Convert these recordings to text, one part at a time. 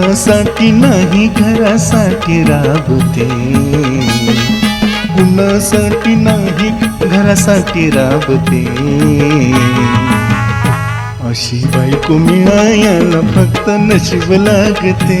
कुणासाठी नाही घरासाठी राबते. कुणासाठी नाही घरासाठी राबते. अशी बायको मिळायला फक्त नशीब लागते.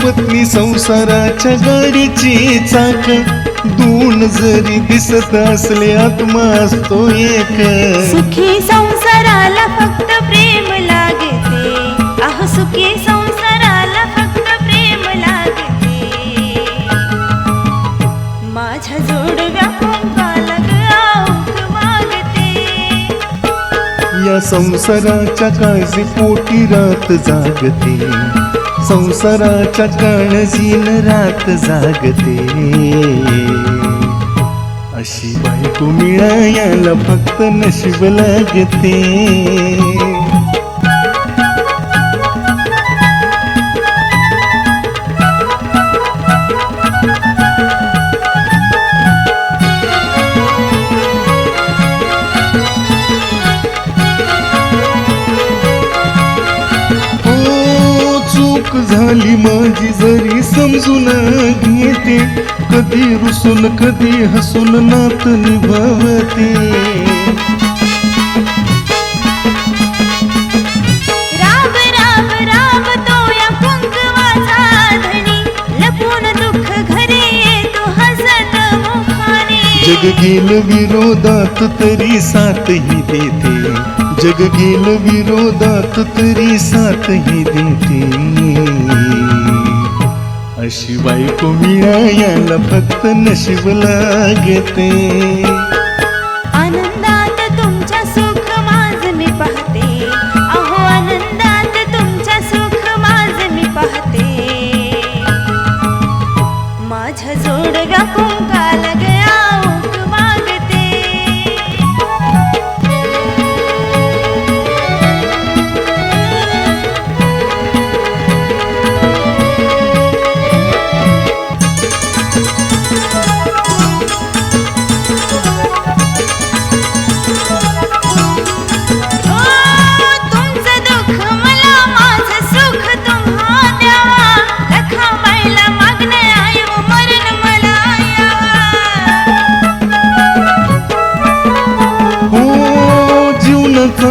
पत्नी संसाराच्या गाडीची चाक. दोन जरी दिसत असले आत्मा असतो एक. सुखी संसाराला फक्त प्रेम लागते. आह सुखी संसाराला फक्त प्रेम लागते. माझ्या जोडव्या कुंकाला गाऊक मागते या संसाराच्या काळजी पोटी रात जागते. संसाराच्या काळजीन रात जागते. अशी बायको मिळायला फक्त नशीब लागते. चूक झाली माझी जरी समजून घेते कधी रुसून कधी हसून नात निभावते. जग गेल विरोधात तरी साथही देते. जग गेल विरोधात तरी साथही देते. अशी बायको मिळायला फक्त नशीब लागते.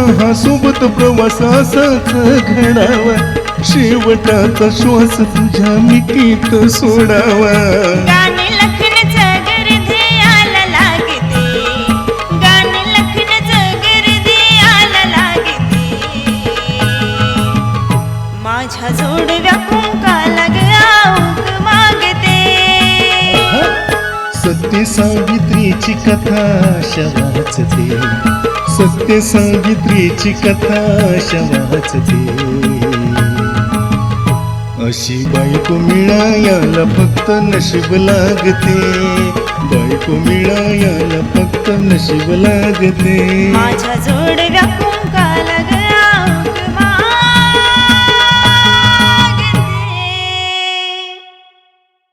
हा सोबत प्रवास असाच घडावा. शेवटाचा श्वास तुझ्या मिठीत सोडावा. माझ्या जोडव्या कुंकाला गाऊक मागते. सत्य सावित्रीची कथा अशा वाचते. सत्य सांगित्रीची कथा अशा वाचते. अशी बायको मिळायला फक्त नशीब लागते. बायको मिळायला फक्त नशीब लागते.